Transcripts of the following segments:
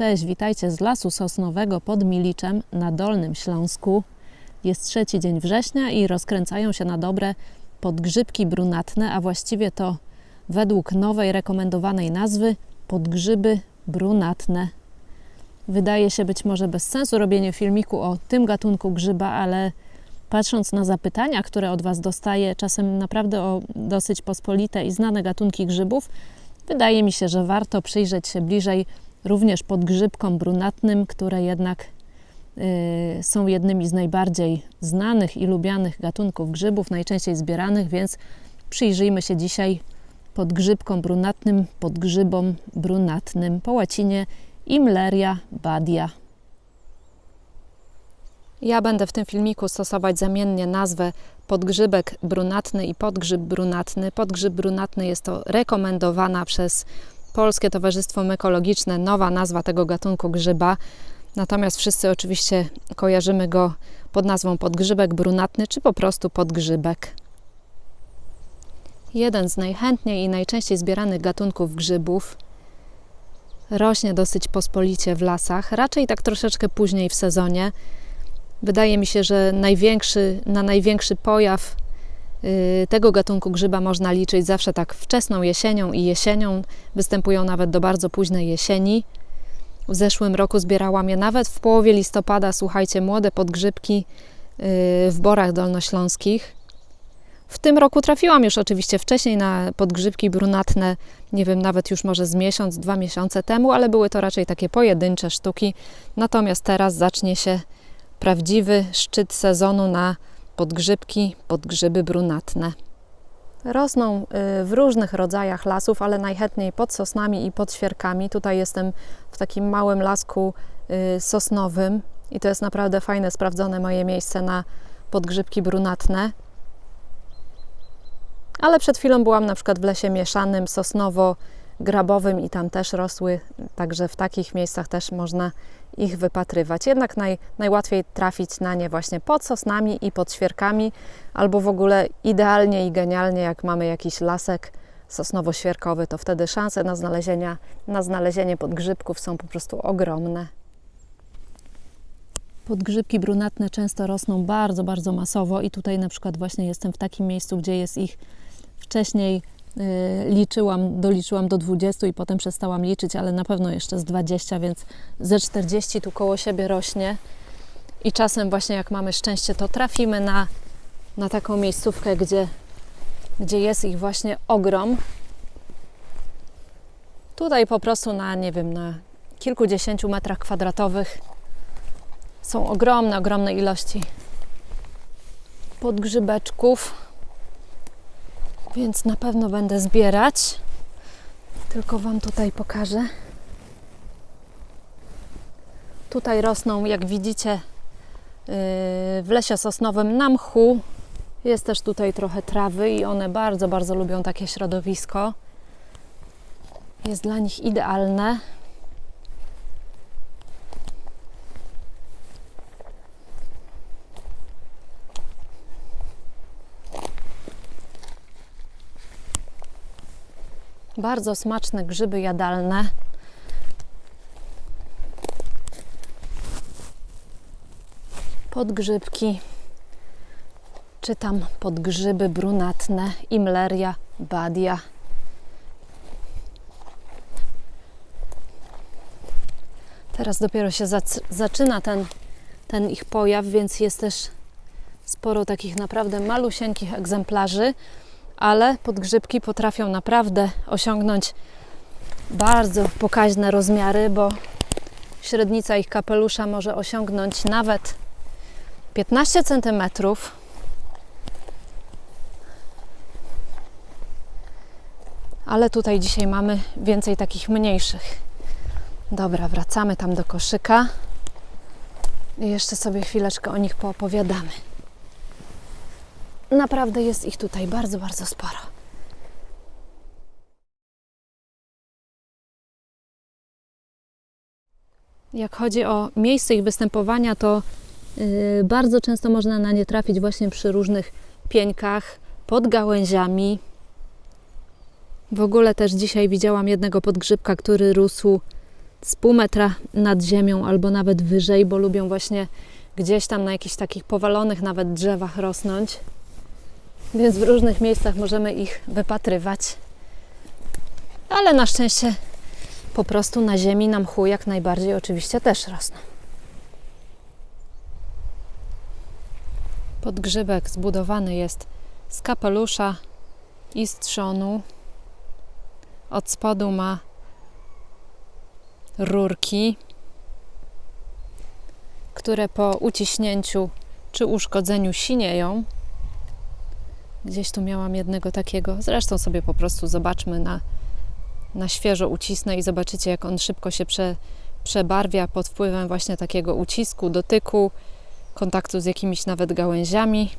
Cześć, witajcie z Lasu Sosnowego pod Miliczem na Dolnym Śląsku. Jest trzeci dzień września i rozkręcają się na dobre podgrzybki brunatne, a właściwie to według nowej rekomendowanej nazwy podgrzyby brunatne. Wydaje się być może bez sensu robienie filmiku o tym gatunku grzyba, ale patrząc na zapytania, które od Was dostaję, czasem naprawdę o dosyć pospolite i znane gatunki grzybów, wydaje mi się, że warto przyjrzeć się bliżej również podgrzybkom brunatnym, które jednak y, są jednymi z najbardziej znanych i lubianych gatunków grzybów, najczęściej zbieranych, więc przyjrzyjmy się dzisiaj podgrzybkom brunatnym, podgrzybom brunatnym, po łacinie Imleria badia. Ja będę w tym filmiku stosować zamiennie nazwę podgrzybek brunatny i podgrzyb brunatny. Podgrzyb brunatny jest to rekomendowana przez Polskie Towarzystwo Mykologiczne nowa nazwa tego gatunku grzyba. Natomiast wszyscy oczywiście kojarzymy go pod nazwą podgrzybek brunatny czy po prostu podgrzybek. Jeden z najchętniej i najczęściej zbieranych gatunków grzybów rośnie dosyć pospolicie w lasach, raczej tak troszeczkę później w sezonie. Wydaje mi się, że największy, na największy pojaw tego gatunku grzyba można liczyć zawsze tak wczesną jesienią i jesienią. Występują nawet do bardzo późnej jesieni. W zeszłym roku zbierałam je nawet w połowie listopada, słuchajcie, młode podgrzybki y, w borach dolnośląskich. W tym roku trafiłam już oczywiście wcześniej na podgrzybki brunatne, nie wiem, nawet już może z miesiąc, dwa miesiące temu, ale były to raczej takie pojedyncze sztuki. Natomiast teraz zacznie się prawdziwy szczyt sezonu na podgrzybki, podgrzyby brunatne. Rosną y, w różnych rodzajach lasów, ale najchętniej pod sosnami i pod świerkami. Tutaj jestem w takim małym lasku y, sosnowym i to jest naprawdę fajne, sprawdzone moje miejsce na podgrzybki brunatne. Ale przed chwilą byłam na przykład w lesie mieszanym, sosnowo-grabowym i tam też rosły, także w takich miejscach też można ich wypatrywać. Jednak naj, najłatwiej trafić na nie właśnie pod sosnami i pod świerkami, albo w ogóle idealnie i genialnie, jak mamy jakiś lasek sosnowo-świerkowy, to wtedy szanse na, znalezienia, na znalezienie podgrzybków są po prostu ogromne. Podgrzybki brunatne często rosną bardzo, bardzo masowo i tutaj na przykład właśnie jestem w takim miejscu, gdzie jest ich wcześniej liczyłam, doliczyłam do 20 i potem przestałam liczyć, ale na pewno jeszcze z 20, więc ze 40 tu koło siebie rośnie. I czasem właśnie jak mamy szczęście, to trafimy na, na taką miejscówkę, gdzie, gdzie jest ich właśnie ogrom. Tutaj po prostu na, nie wiem, na kilkudziesięciu metrach kwadratowych są ogromne, ogromne ilości podgrzybeczków, więc na pewno będę zbierać. Tylko Wam tutaj pokażę. Tutaj rosną, jak widzicie, yy, w lesie sosnowym na mchu. Jest też tutaj trochę trawy i one bardzo, bardzo lubią takie środowisko. Jest dla nich idealne. Bardzo smaczne grzyby jadalne. Podgrzybki, czy tam podgrzyby brunatne, imleria, badia. Teraz dopiero się zac- zaczyna ten, ten ich pojaw, więc jest też sporo takich naprawdę malusieńkich egzemplarzy ale podgrzybki potrafią naprawdę osiągnąć bardzo pokaźne rozmiary, bo średnica ich kapelusza może osiągnąć nawet 15 cm. Ale tutaj dzisiaj mamy więcej takich mniejszych. Dobra, wracamy tam do koszyka i jeszcze sobie chwileczkę o nich poopowiadamy. Naprawdę jest ich tutaj bardzo, bardzo sporo. Jak chodzi o miejsce ich występowania, to yy, bardzo często można na nie trafić właśnie przy różnych pieńkach, pod gałęziami. W ogóle też dzisiaj widziałam jednego podgrzybka, który rósł z pół metra nad ziemią albo nawet wyżej, bo lubią właśnie gdzieś tam na jakichś takich powalonych nawet drzewach rosnąć. Więc w różnych miejscach możemy ich wypatrywać. Ale na szczęście po prostu na ziemi, na mchu jak najbardziej oczywiście też rosną. Podgrzybek zbudowany jest z kapelusza i z trzonu. Od spodu ma rurki, które po uciśnięciu czy uszkodzeniu sinieją. Gdzieś tu miałam jednego takiego. Zresztą sobie po prostu zobaczmy na, na świeżo ucisnę i zobaczycie, jak on szybko się prze, przebarwia pod wpływem właśnie takiego ucisku, dotyku, kontaktu z jakimiś nawet gałęziami.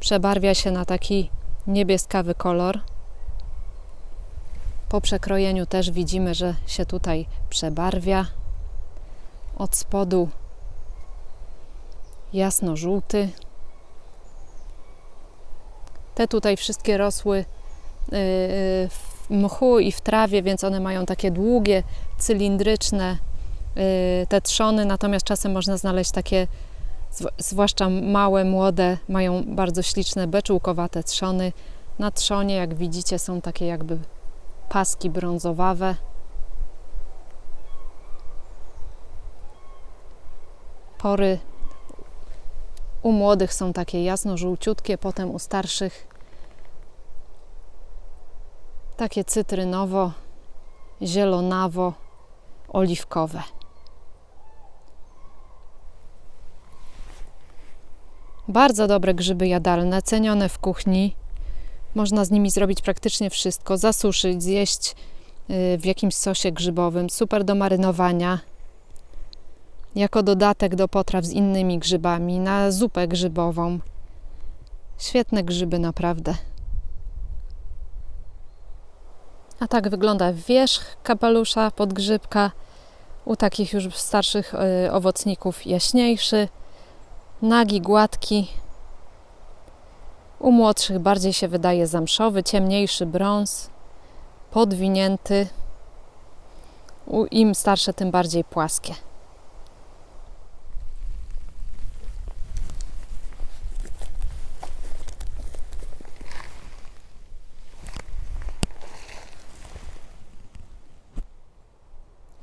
Przebarwia się na taki niebieskawy kolor. Po przekrojeniu też widzimy, że się tutaj przebarwia. Od spodu jasno-żółty. Te tutaj wszystkie rosły yy, w mchu i w trawie, więc one mają takie długie, cylindryczne yy, te trzony, natomiast czasem można znaleźć takie, zw- zwłaszcza małe, młode, mają bardzo śliczne, beczułkowate trzony. Na trzonie, jak widzicie, są takie jakby paski brązowawe. Pory u młodych są takie jasno-żółciutkie, potem u starszych takie cytrynowo, zielonawo, oliwkowe. Bardzo dobre grzyby jadalne, cenione w kuchni. Można z nimi zrobić praktycznie wszystko: zasuszyć, zjeść y, w jakimś sosie grzybowym, super do marynowania. Jako dodatek do potraw z innymi grzybami, na zupę grzybową. Świetne grzyby, naprawdę. A tak wygląda wierzch kapelusza podgrzybka. U takich już starszych y, owocników jaśniejszy, nagi, gładki. U młodszych bardziej się wydaje zamszowy, ciemniejszy brąz, podwinięty. U im starsze, tym bardziej płaskie.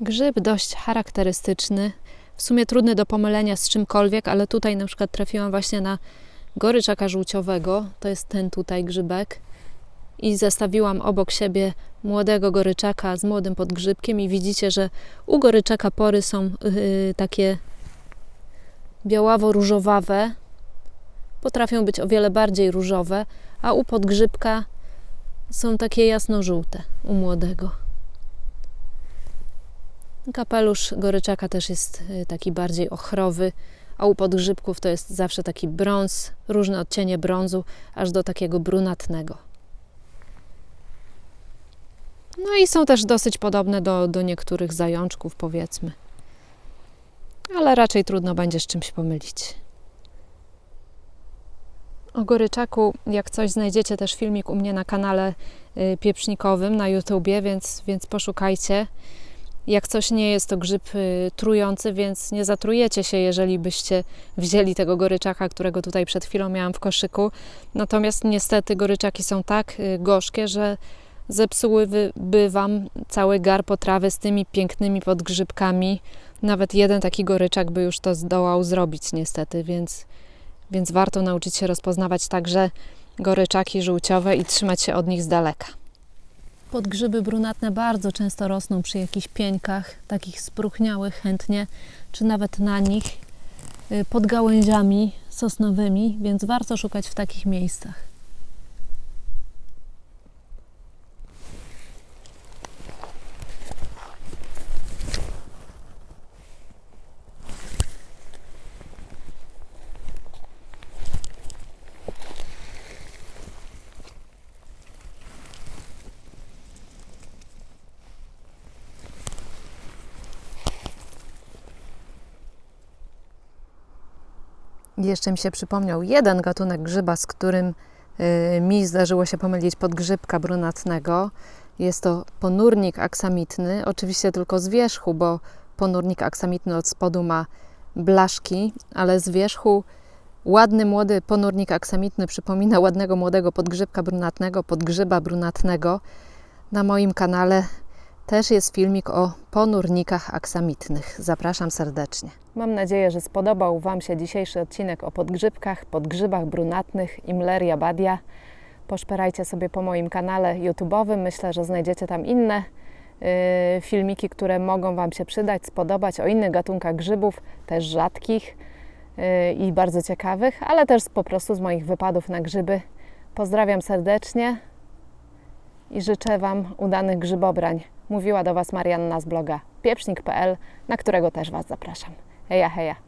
Grzyb dość charakterystyczny, w sumie trudny do pomylenia z czymkolwiek, ale tutaj na przykład trafiłam właśnie na goryczaka żółciowego, to jest ten tutaj grzybek. I zestawiłam obok siebie młodego goryczaka z młodym podgrzybkiem i widzicie, że u goryczaka pory są yy, takie białawo-różowawe, potrafią być o wiele bardziej różowe, a u podgrzybka są takie jasno-żółte u młodego. Kapelusz goryczaka też jest y, taki bardziej ochrowy, a u podgrzybków to jest zawsze taki brąz, różne odcienie brązu, aż do takiego brunatnego. No i są też dosyć podobne do, do niektórych zajączków, powiedzmy. Ale raczej trudno będzie z czymś pomylić. O goryczaku, jak coś znajdziecie też filmik u mnie na kanale y, pieprznikowym na YouTubie, więc, więc poszukajcie. Jak coś nie jest to grzyb y, trujący, więc nie zatrujecie się, jeżeli byście wzięli tego goryczaka, którego tutaj przed chwilą miałam w koszyku. Natomiast niestety goryczaki są tak y, gorzkie, że zepsułyby Wam cały gar potrawy z tymi pięknymi podgrzybkami. Nawet jeden taki goryczak by już to zdołał zrobić niestety, więc, więc warto nauczyć się rozpoznawać także goryczaki żółciowe i trzymać się od nich z daleka. Podgrzyby brunatne bardzo często rosną przy jakichś pieńkach, takich spróchniałych chętnie, czy nawet na nich, y, pod gałęziami sosnowymi, więc warto szukać w takich miejscach. Jeszcze mi się przypomniał jeden gatunek grzyba, z którym y, mi zdarzyło się pomylić podgrzybka brunatnego. Jest to ponurnik aksamitny, oczywiście tylko z wierzchu, bo ponurnik aksamitny od spodu ma blaszki, ale z wierzchu ładny młody ponurnik aksamitny przypomina ładnego młodego podgrzybka brunatnego, podgrzyba brunatnego. Na moim kanale też jest filmik o ponurnikach aksamitnych. Zapraszam serdecznie. Mam nadzieję, że spodobał Wam się dzisiejszy odcinek o podgrzybkach, podgrzybach brunatnych Imleria badia. Poszperajcie sobie po moim kanale YouTube'owym. Myślę, że znajdziecie tam inne yy, filmiki, które mogą Wam się przydać, spodobać o innych gatunkach grzybów, też rzadkich yy, i bardzo ciekawych, ale też po prostu z moich wypadów na grzyby. Pozdrawiam serdecznie i życzę Wam udanych grzybobrań. Mówiła do Was Marianna z bloga pieprznik.pl, na którego też Was zapraszam. Heja, heja.